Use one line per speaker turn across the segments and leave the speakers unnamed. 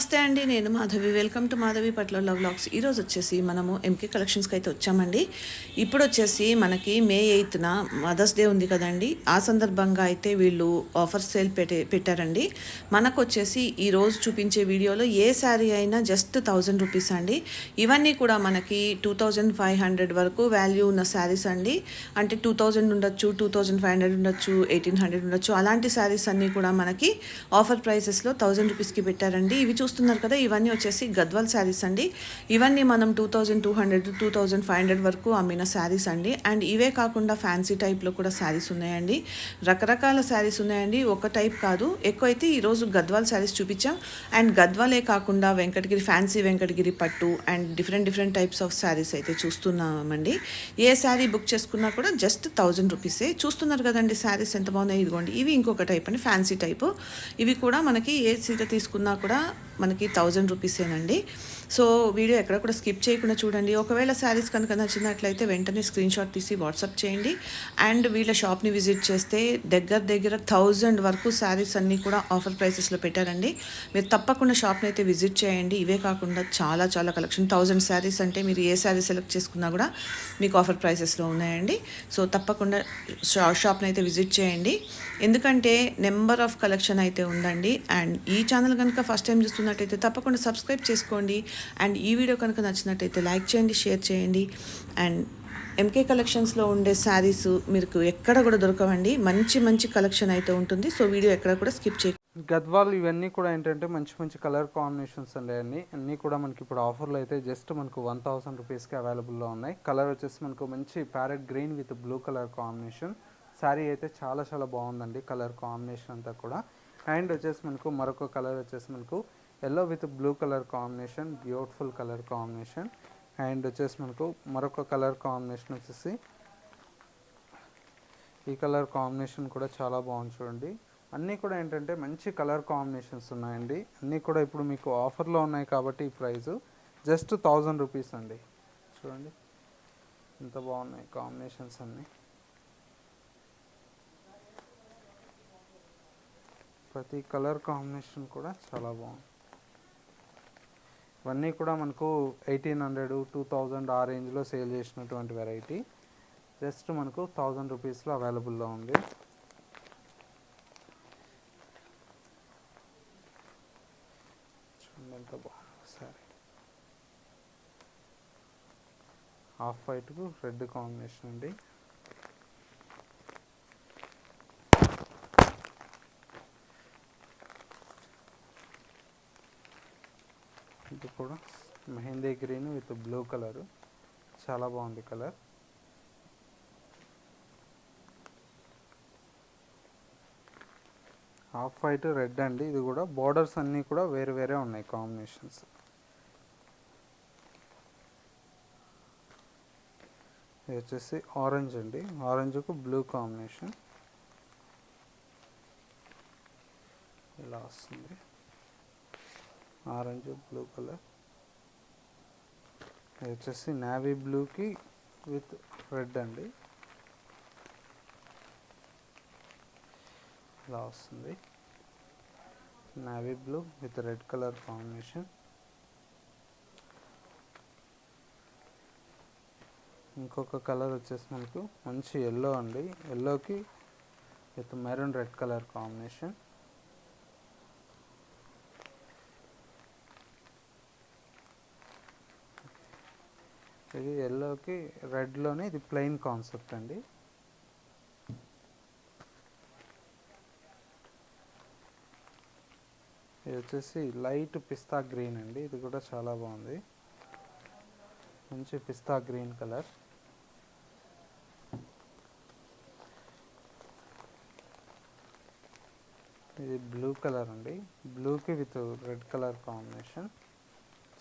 నమస్తే అండి నేను మాధవి. వెల్కమ్ టు మాధవి పట్ల వ్లాగ్స్ ఈరోజు వచ్చేసి మనము ఎంకే కలెక్షన్స్కి అయితే వచ్చామండి. ఇప్పుడు వచ్చేసి మనకి మే ఎయిత్న మదర్స్ డే ఉంది కదండి. ఆ సందర్భంగా అయితే వీళ్ళు ఆఫర్ సేల్ పెట్టే పెట్టారండి. మనకు వచ్చేసి ఈ రోజు చూపించే వీడియోలో ఏ శారీ అయినా జస్ట్ థౌజండ్ రూపీస్ అండి. ఇవన్నీ కూడా మనకి టూ థౌజండ్ ఫైవ్ హండ్రెడ్ వరకు వాల్యూ ఉన్న శారీస్ అండి. అంటే టూ థౌజండ్ ఉండొచ్చు టూ థౌజండ్ ఫైవ్ హండ్రెడ్ ఉండొచ్చు ఎయిటీన్ హండ్రెడ్ ఉండొచ్చు. అలాంటి శారీస్ అన్నీ కూడా మనకి ఆఫర్ ప్రైసెస్లో థౌజండ్ రూపీస్కి పెట్టారండి. ఇవి చూసి చూస్తున్నారు కదా ఇవన్నీ వచ్చేసి గద్వాల్ శారీస్ అండి. ఇవన్నీ మనం two thousand two hundred two thousand five hundred వరకు అమ్మిన శారీస్ అండి. అండ్ ఇవే కాకుండా ఫ్యాన్సీ టైప్లో కూడా శారీస్ ఉన్నాయండి. రకరకాల శారీస్ ఉన్నాయండి. ఒక టైప్ కాదు. ఎక్కువైతే ఈరోజు గద్వాల్ శారీస్ చూపించాం. అండ్ గద్వాలే కాకుండా వెంకటగిరి ఫ్యాన్సీ వెంకటగిరి పట్టు and different different types of saris అయితే చూస్తున్నామండి. ఏ శారీ బుక్ చేసుకున్నా కూడా జస్ట్ థౌజండ్ రూపీసే. చూస్తున్నారు కదండి శారీస్ ఎంత బాగున్నాయి? ఇదిగోండి. ఇవి ఇంకొక టైప్ అండి ఫ్యాన్సీ టైపు. ఇవి కూడా మనకి ఏ సీత తీసుకున్నా కూడా మనకి థౌజండ్ రూపీసేనండి. సో వీడియో ఎక్కడ కూడా స్కిప్ చేయకుండా చూడండి. ఒకవేళ శారీస్ కనుక నచ్చినట్లయితే వెంటనే స్క్రీన్ షాట్ తీసి వాట్సాప్ చేయండి. అండ్ వీళ్ళ షాప్ని విజిట్ చేస్తే దగ్గర దగ్గర థౌజండ్ వరకు శారీస్ అన్నీ కూడా ఆఫర్ ప్రైసెస్లో పెట్టారండి. మీరు తప్పకుండా షాప్ని అయితే విజిట్ చేయండి. ఇవే కాకుండా చాలా చాలా కలెక్షన్. థౌజండ్ శారీస్ అంటే మీరు ఏ శారీ సెలెక్ట్ చేసుకున్నా కూడా మీకు ఆఫర్ ప్రైసెస్లో ఉన్నాయండి. సో తప్పకుండా షా షాప్ని అయితే విజిట్ చేయండి. ఎందుకంటే నెంబర్ ఆఫ్ కలెక్షన్ అయితే ఉందండి. అండ్ ఈ ఛానల్ కనుక ఫస్ట్ టైం చూస్తున్నట్టయితే తప్పకుండా సబ్స్క్రైబ్ చేసుకోండి. అండ్ ఈ వీడియో కనుక నచ్చినట్టయితే లైక్ చేయండి షేర్ చేయండి. అండ్ ఎంకే కలెక్షన్స్లో ఉండే శారీస్ మీకు ఎక్కడ కూడా దొరకవండి. మంచి మంచి కలెక్షన్ అయితే ఉంటుంది. సో వీడియో ఎక్కడ కూడా స్కిప్ చేయ
గద్వాల్ ఇవన్నీ కూడా ఏంటంటే మంచి మంచి కలర్ కాంబినేషన్స్ అండి అన్ని. అన్నీ కూడా మనకి ఇప్పుడు ఆఫర్లో అయితే జస్ట్ మనకు వన్ థౌసండ్ రూపీస్కి అవైలబుల్లో ఉన్నాయి. కలర్ వచ్చేసి మనకు మంచి parrot green with blue colour combination. Sari అయితే చాలా చాలా బాగుందండి కలర్ కాంబినేషన్ అంతా కూడా. అండ్ వచ్చేసి మనకు మరొక కలర్ వచ్చేసి మనకు yellow with blue colour combination beautiful colour combination and వచ్చేసి మనకు మరొక కలర్ కాంబినేషన్ వచ్చేసి ఈ కలర్ కాంబినేషన్ కూడా చాలా బాగుంది చూడండి. అన్నీ కూడా ఏంటంటే మంచి కలర్ కాంబినేషన్స్ ఉన్నాయండి. అన్నీ కూడా ఇప్పుడు మీకు ఆఫర్లో ఉన్నాయి కాబట్టి ఈ ప్రైస్ జస్ట్ థౌజండ్ రూపీస్ అండి. చూడండి. ఎంత బాగున్నాయి కాంబినేషన్స్ అన్నీ. ప్రతి కలర్ కాంబినేషన్ కూడా చాలా బాగుంది. ఇవన్నీ కూడా మనకు ఎయిటీన్ హండ్రెడ్ టూ థౌజండ్ ఆ రేంజ్లో సేల్ చేసినటువంటి వెరైటీ. జస్ట్ మనకు థౌజండ్ రూపీస్లో అవైలబుల్లో ఉంది. ఎంత బాగుంది సరే హాఫ్ వైట్కు రెడ్ కాంబినేషన్ అండి ఇది కూడా mehndi green with blue colour. చాలా బాగుంది కలర్. హాఫ్ వైట్ రెడ్ అండి. ఇది కూడా బార్డర్స్ అన్నీ కూడా వేరు వేరే ఉన్నాయి కాంబినేషన్స్. ఇది వచ్చేసి ఆరెంజ్ అండి. ఆరెంజ్కు బ్లూ కాంబినేషన్. ఇలా వస్తుంది. Orange blue colour. ఇది వచ్చేసి నావీ బ్లూకి విత్ రెడ్ అండి. ఇలా వస్తుంది. Navy blue with red colour combination ఇంకొక కలర్ వచ్చేసి మనకు మంచి ఎల్లో అండి. ఎల్లోకి with maroon red colour combination ఇది ఎల్లోకి రెడ్లోనే ఇది ప్లెయిన్ కాన్సెప్ట్ అండి. ఇది వచ్చేసి లైట్ పిస్తా గ్రీన్ అండి. ఇది కూడా చాలా బాగుంది. మంచి పిస్తా గ్రీన్ కలర్ ఇది బ్లూ కలర్ అండి. బ్లూకి విత్ రెడ్ కలర్ కాంబినేషన్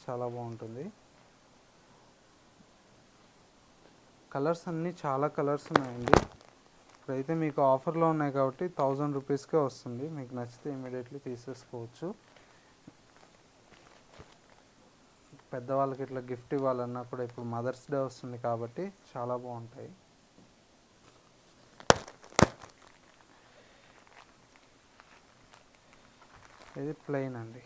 చాలా బాగుంటుంది. కలర్స్ అన్నీ చాలా కలర్స్ ఉన్నాయండి. ఇప్పుడైతే మీకు ఆఫర్లో ఉన్నాయి కాబట్టి థౌజండ్ రూపీస్కే వస్తుంది. మీకు నచ్చితే ఇమీడియట్లీ తీసేసుకోవచ్చు. పెద్దవాళ్ళకి ఇట్లా గిఫ్ట్ ఇవ్వాలన్నా కూడా ఇప్పుడు మదర్స్ డే వస్తుంది కాబట్టి చాలా బాగుంటాయి. ఇది ప్లెయిన్ అండి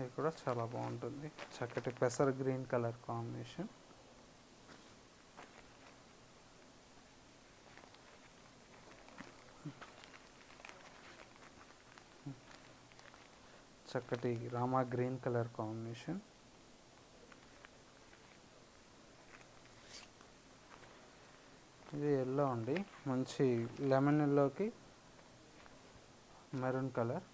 ఇది కూడా చాలా బాగుంటుంది. చక్కటి పెసర్ గ్రీన్ కలర్ కాంబినేషన్. చక్కటి రామా గ్రీన్ కలర్ కాంబినేషన్. ఇది ఎల్లో అండి. మంచి లెమన్ ఎల్లోకి maroon colour.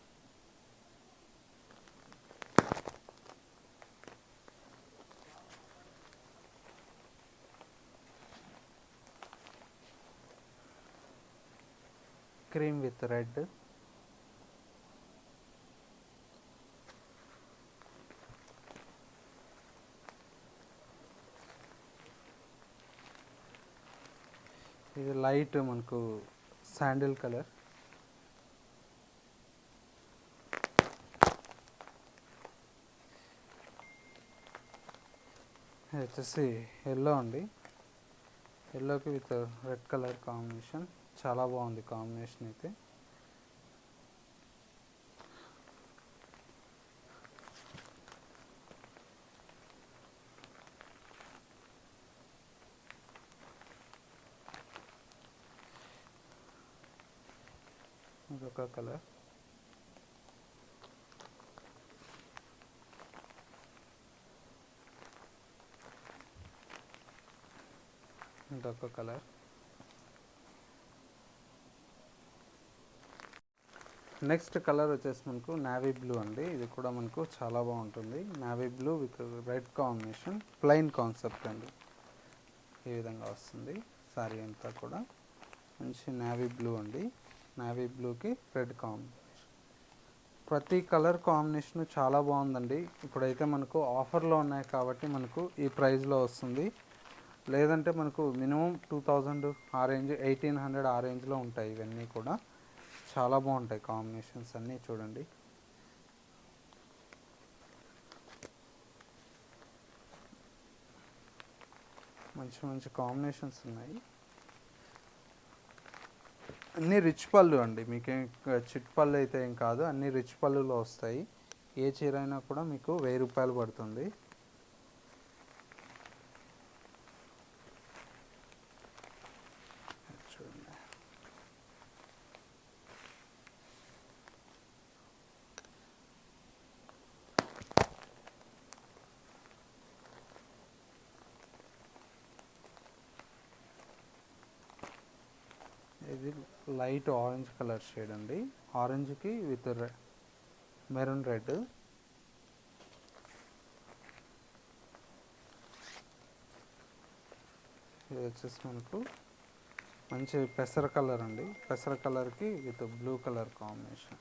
Cream with red. ఇది లైట్ మనకు శాండిల్ కలర్. వచ్చేసి ఎల్లో అండి. ఎల్లోకి విత్ రెడ్ కలర్ కాంబినేషన్. చాలా బాగుంది కాంబినేషన్ అయితే. ఇదొక కలర్ ఇదొక కలర్ నెక్స్ట్ కలర్ వచ్చేసి మనకు నావీ బ్లూ అండి. ఇది కూడా మనకు చాలా బాగుంటుంది. Navy blue with red combination plain concept అండి. ఈ విధంగా వస్తుంది. సారీ అంతా కూడా మంచి నావీ బ్లూ అండి. నావీ బ్లూకి రెడ్ కాంబినేషన్ ప్రతి కలర్ కాంబినేషన్ చాలా బాగుందండి. ఇప్పుడైతే మనకు ఆఫర్లో ఉన్నాయి కాబట్టి మనకు ఈ ప్రైస్లో వస్తుంది. లేదంటే మనకు మినిమం టూ థౌజండ్ ఆ రేంజ్ ఎయిటీన్ హండ్రెడ్ ఆ రేంజ్లో ఉంటాయి ఇవన్నీ కూడా. చాలా బాగుంటాయి కాంబినేషన్స్ అన్నీ చూడండి. మంచి మంచి కాంబినేషన్స్ ఉన్నాయి. అన్నీ రిచ్ పళ్ళు అండి మీకేం చిట్ పళ్ళు అయితే ఏం కాదు అన్నీ రిచ్ పళ్ళులో వస్తాయి. ఏ చీర అయినా కూడా మీకు వెయ్యి రూపాయలు పడుతుంది చూడండి ఇది లైట్ ఆరెంజ్ కలర్ షేడ్ అండి. ఆరెంజ్కి విత్ మెరూన్ రెడ్. ఇది వచ్చేసి మనకు మంచి పెసర కలర్ అండి. పెసర కలర్కి విత్ బ్లూ కలర్ కాంబినేషన్.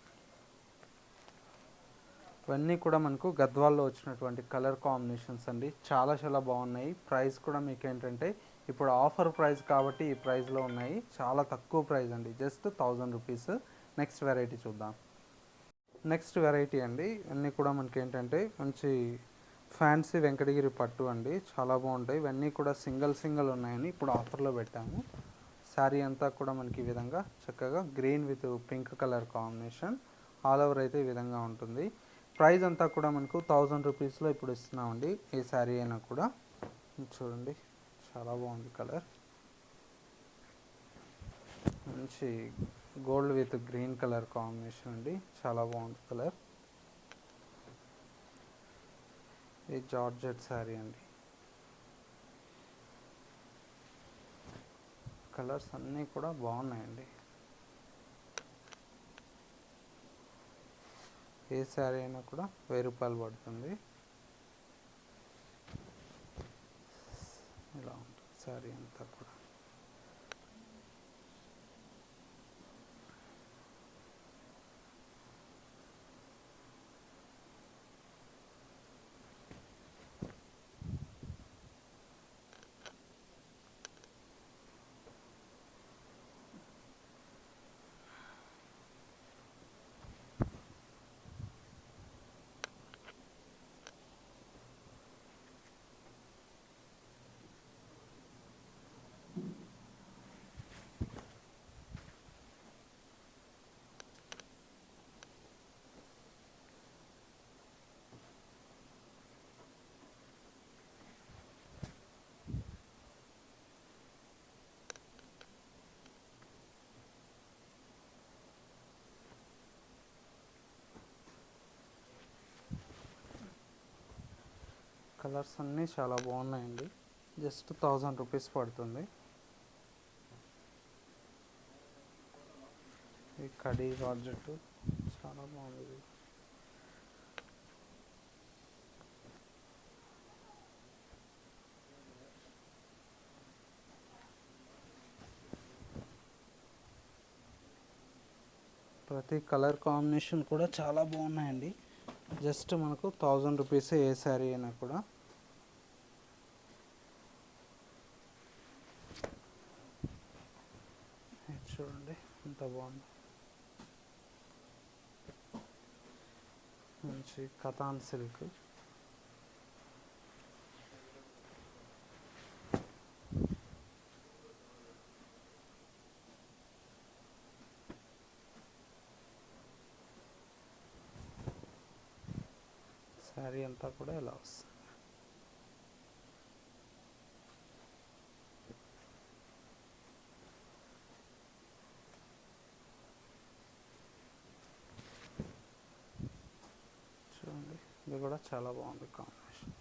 ఇవన్నీ కూడా మనకు గద్వాల్లో వచ్చినటువంటి కలర్ కాంబినేషన్స్ అండి. చాలా చాలా బాగున్నాయి. ప్రైస్ కూడా మీకు ఏంటంటే ఇప్పుడు ఆఫర్ ప్రైస్ కాబట్టి ఈ ప్రైస్లో ఉన్నాయి. చాలా తక్కువ ప్రైస్ అండి. Just thousand rupees. Next variety చూద్దాం. నెక్స్ట్ వెరైటీ అండి. ఇవన్నీ కూడా మనకి ఏంటంటే మంచి ఫ్యాన్సీ వెంకటగిరి పట్టు అండి. చాలా బాగుంటాయి. ఇవన్నీ కూడా సింగిల్ సింగిల్ ఉన్నాయని ఇప్పుడు ఆఫర్లో పెట్టాము. శారీ అంతా కూడా మనకి ఈ విధంగా చక్కగా green with pink colour combination. All over అయితే ఈ విధంగా ఉంటుంది. ప్రైస్ అంతా కూడా మనకు థౌజండ్ రూపీస్లో ఇప్పుడు ఇస్తున్నామండి. ఏ శారీ అయినా కూడా. చూడండి. చాలా బాగుంది కలర్. మంచి gold with green colour combination అండి. చాలా బాగుంది కలర్. ఇది జార్జెట్ శారీ అండి. కలర్స్ అన్నీ కూడా బాగున్నాయండి. ఏ శారీ అయినా కూడా వెయ్యి రూపాయలు పడుతుంది. ఇలా ఉంటుంది శారీ కలర్స్ అన్నీ చాలా బాగున్నాయండి. జస్ట్ థౌజండ్ రూపీస్ పడుతుంది. ఈ కడి జార్జెట్ చాలా బాగుంది. ప్రతి కలర్ కాంబినేషన్ కూడా చాలా బాగున్నాయండి. జస్ట్ మనకు థౌజండ్ రూపీస్ ఏ శారీ అయినా కూడా ఇది చూడండి ఎంత బాగుంది మంచి కథాన్ సిల్క్ శారీ అంతా కూడా ఇలా వస్తుంది చూడండి ఇది కూడా చాలా బాగుంది కాంబినేషన్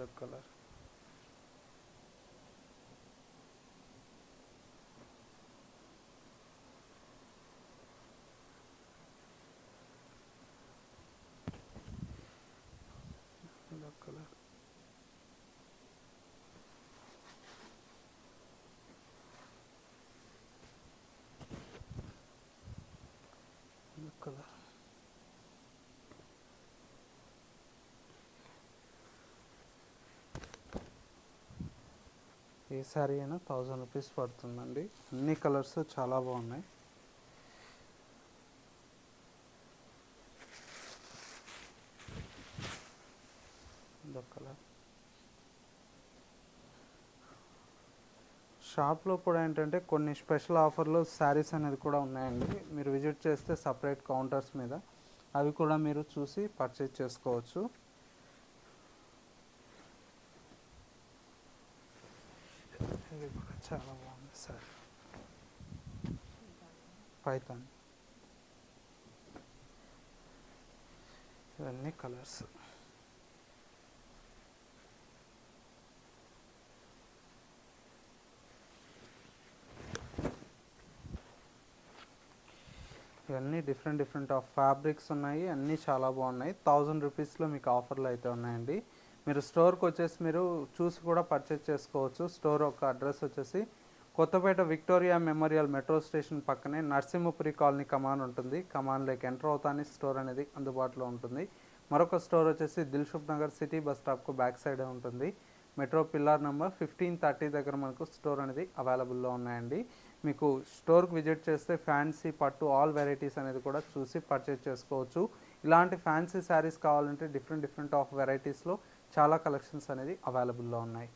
dakikalar. ఏ శారీ అయినా థౌజండ్ రూపీస్ పడుతుందండి. అన్ని కలర్స్ చాలా బాగున్నాయి. కలర్ షాప్లో కూడా ఏంటంటే కొన్ని స్పెషల్ ఆఫర్లు శారీస్ అనేది కూడా ఉన్నాయండి. మీరు విజిట్ చేస్తే సపరేట్ కౌంటర్స్ మీద. అవి కూడా మీరు చూసి పర్చేజ్ చేసుకోవచ్చు ఇది కూడా చాలా బాగుంది సార్. పైథాన్ ఇవన్నీ కలర్స్ ఇవన్నీ డిఫరెంట్ డిఫరెంట్ ఆఫ్ ఫ్యాబ్రిక్స్ ఉన్నాయి అన్నీ చాలా బాగున్నాయి. థౌజండ్ రూపీస్లో మీకు ఆఫర్లు అయితే ఉన్నాయండి. మీరు స్టోర్కి వచ్చేసి మీరు చూసి కూడా పర్చేస్ చేసుకోవచ్చు. స్టోర్ ఒక అడ్రస్ వచ్చేసి Kothapet Victoria memorial metro station పక్కనే నరసింహపురి కాలనీ కమాన్ ఉంటుంది. కమాన్లోకి ఎంటర్ అవుతానే స్టోర్ అనేది అందుబాటులో ఉంటుంది. మరొక స్టోర్ వచ్చేసి దిల్షుక్ నగర్ సిటీ బస్ స్టాప్కు బ్యాక్ సైడ్ ఉంటుంది. Metro pillar number fifteen thirty దగ్గర మనకు స్టోర్ అనేది అవైలబుల్లో ఉన్నాయండి. మీకు స్టోర్కి విజిట్ చేస్తే ఫ్యాన్సీ పట్టు ఆల్ వెరైటీస్ అనేది కూడా చూసి పర్చేస్ చేసుకోవచ్చు. ఇలాంటి ఫ్యాన్సీ శారీస్ కావాలంటే డిఫరెంట్ డిఫరెంట్ ఆఫ్ వెరైటీస్లో చాలా కలెక్షన్స్ అనేది అవైలబుల్లో ఉన్నాయి.